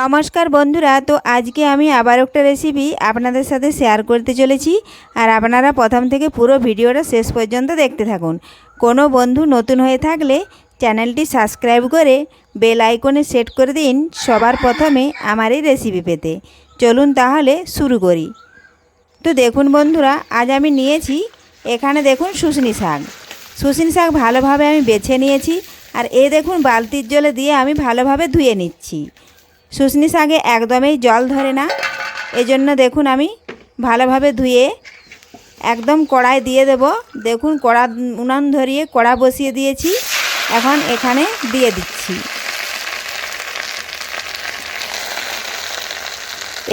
নমস্কার বন্ধুরা, তো আজকে আমি আবার একটা রেসিপি আপনাদের সাথে শেয়ার করতে চলেছি। আর আপনারা প্রথম থেকে পুরো ভিডিওটা শেষ পর্যন্ত দেখতে থাকুন। কোনো বন্ধু নতুন হয়ে থাকলে চ্যানেলটি সাবস্ক্রাইব করে বেল আইকনে সেট করে দিন সবার প্রথমে আমার এই রেসিপি পেতে। চলুন তাহলে শুরু করি। তো দেখুন বন্ধুরা, আজ আমি নিয়েছি এখানে দেখুন শুশনি শাক। শুশনি শাক ভালোভাবে আমি বেছে নিয়েছি। আর এ দেখুন বালতির জলে দিয়ে আমি ভালোভাবে ধুয়ে নিচ্ছি। শুশনি শাকে একদমই জল ধরে না। এজন্য দেখুন আমি ভালোভাবে ধুয়ে একদম কড়াই দিয়ে দেব। দেখুন কড়া উনান ধরিয়ে কড়া বসিয়ে দিয়েছি। এখন এখানে দিয়ে দিচ্ছি।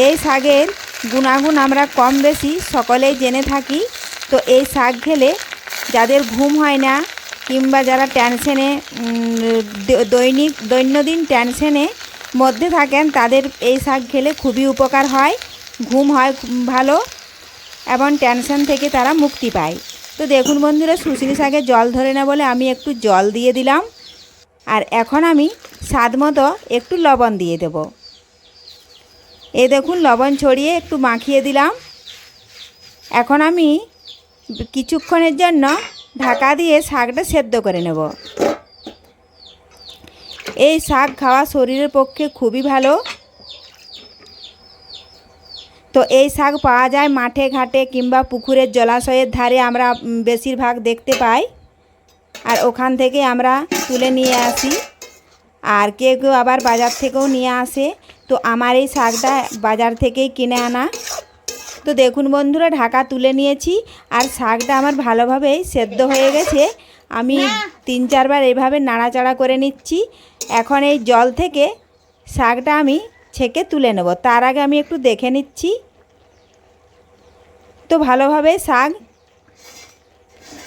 এই শাকের গুণাগুণ আমরা কম বেশি সকলেই জেনে থাকি। তো এই শাক খেলে যাদের ঘুম হয় না কিংবা যারা টেনশনে দৈনিক, দৈনন্দিন টেনশনে মধ্যে থাকেন, তাদের এই শাক খেলে খুবই উপকার হয়, ঘুম হয় ভালো, এবং টেনশন থেকে তারা মুক্তি পায়। তো দেখুন বন্ধুরা শুশনি শাকে জল ধরে না বলে আমি একটু জল দিয়ে দিলাম। আর এখন আমি স্বাদ মতো একটু লবণ দিয়ে দেব। এ দেখুন, লবণ ছড়িয়ে একটু মাখিয়ে দিলাম। এখন আমি কিছুক্ষণের জন্য ঢাকা দিয়ে শাকটা সেদ্ধ করে নেব। এই শাক খাওয়া শরীরের পক্ষে খুবই ভালো। তো এই শাক পাওয়া যায় মাঠে, ঘাটে কিংবা পুকুরের জলাশয়ের ধারে আমরা বেশিরভাগ দেখতে পাই। আর ওখান থেকে আমরা তুলে নিয়ে আসি। আর কেউ কেউ আবার বাজার থেকেও নিয়ে আসে। তো আমার এই শাকটা বাজার থেকেই কিনে আনা। তো দেখুন বন্ধুরা ঢাকা তুলে নিয়েছি আর শাকটা আমার ভালোভাবেই সেদ্ধ হয়ে গেছে। আমি তিন চারবার এইভাবে নাড়াচাড়া করে নিচ্ছি। এখন এই জল থেকে শাকটা আমি ছেঁকে তুলে নেব। তার আগে আমি একটু দেখে নিচ্ছি। তো ভালোভাবে শাক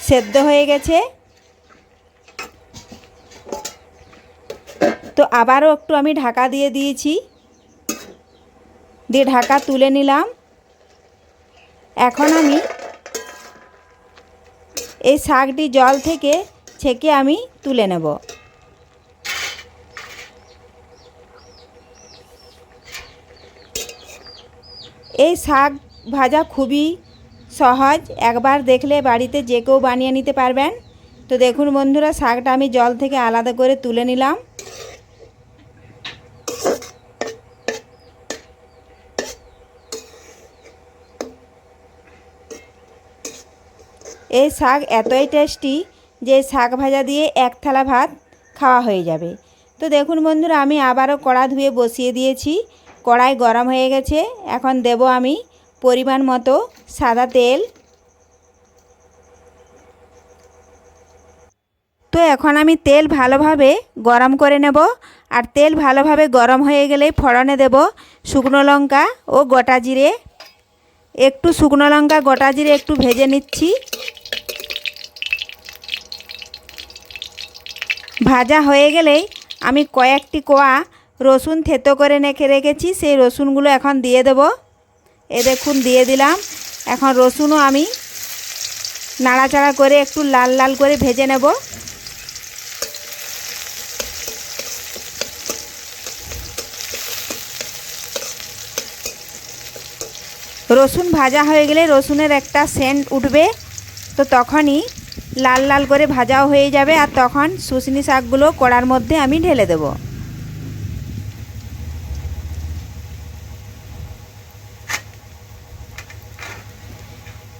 সেদ্ধ হয়ে গেছে। তো আবারও একটু আমি ঢাকা দিয়ে দিয়েছি। দিয়ে ঢাকা তুলে নিলাম। এখন আমি এই শাকটি জল থেকে ছেঁকে আমি তুলে নেব। এই শাক ভাজা খুবই সহজ, একবার দেখলে বাড়িতে যে কেউ বানিয়ে নিতে পারবেন। তো দেখুন বন্ধুরা, শাকটা আমি জল থেকে আলাদা করে তুলে নিলাম। এই শাক এতই টেস্টি যে শাক ভাজা দিয়ে এক থালা ভাত খাওয়া হয়ে যাবে। তো দেখুন বন্ধুরা, আমি আবারও কড়া ধুয়ে বসিয়ে দিয়েছি। কড়াই গরম হয়ে গেছে। এখন দেব আমি পরিমাণ মতো সাদা তেল। তো এখন আমি তেল ভালোভাবে গরম করে নেব। আর তেল ভালোভাবে গরম হয়ে গেলে ফড়নে দেব শুকনো লঙ্কা ও গোটা জিরে। একটু শুকনো লঙ্কা, গোটা জিরে একটু ভেজে নিচ্ছি। ভাজা হয়ে গেলেই আমি কয়েকটি কোয়া রসুন থেতো করে নেখে রেখেছি, সেই রসুনগুলো এখন দিয়ে দেব। এ দেখুন, দিয়ে দিলাম। এখন রসুনও আমি নাড়াচাড়া করে একটু লাল লাল করে ভেজে নেব। রসুন ভাজা হয়ে গেলে রসুনের একটা সেন্ট উঠবে, তো তখনই লাল লাল করে ভাজাও হয়ে যাবে আর তখন শুশনি শাকগুলো কড়ার মধ্যে আমি ঢেলে দেব।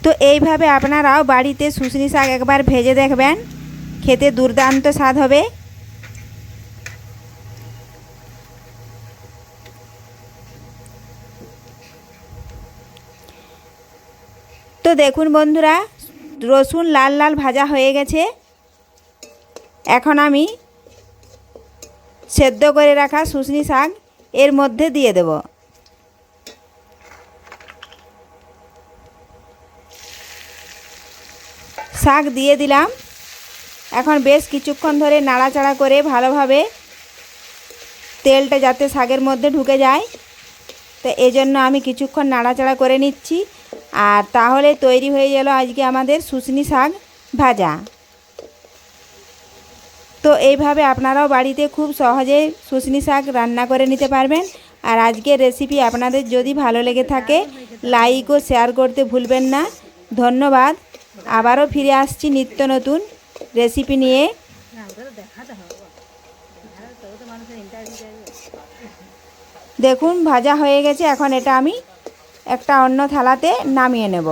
তো এইভাবে আপনারাও বাড়িতে শুশনি শাক একবার ভেজে দেখবেন, খেতে দুর্দান্ত স্বাদ হবে। তো দেখুন বন্ধুরা রসুন লাল লাল ভাজা হয়ে গেছে। এখন আমি সেদ্ধ করে রাখা শুশনি শাক এর মধ্যে দিয়ে দেব। শাক দিয়ে দিলাম। এখন বেশ কিছুক্ষণ ধরে নাড়াচাড়া করে ভালোভাবে তেলটা যাতে শাকের মধ্যে ঢুকে যায়। তো এজন্য আমি কিছুক্ষণ নাড়াচাড়া করে নিচ্ছি। আর তাহলে তৈরি হয়ে গেল আজকে আমাদের শুশনি শাক ভাজা। তো এইভাবে আপনারাও বাড়িতে খুব সহজে শুশনি শাক রান্না করে নিতে পারবেন। আর আজকের রেসিপি আপনাদের যদি ভালো লেগে থাকে লাইক ও শেয়ার করতে ভুলবেন না। ধন্যবাদ। আবারও ফিরে আসছি নিত্য নতুন রেসিপি নিয়ে। দেখুন, ভাজা হয়ে গেছে, এখন এটা আমি একটা অন্য থালাতে নামিয়ে নেব।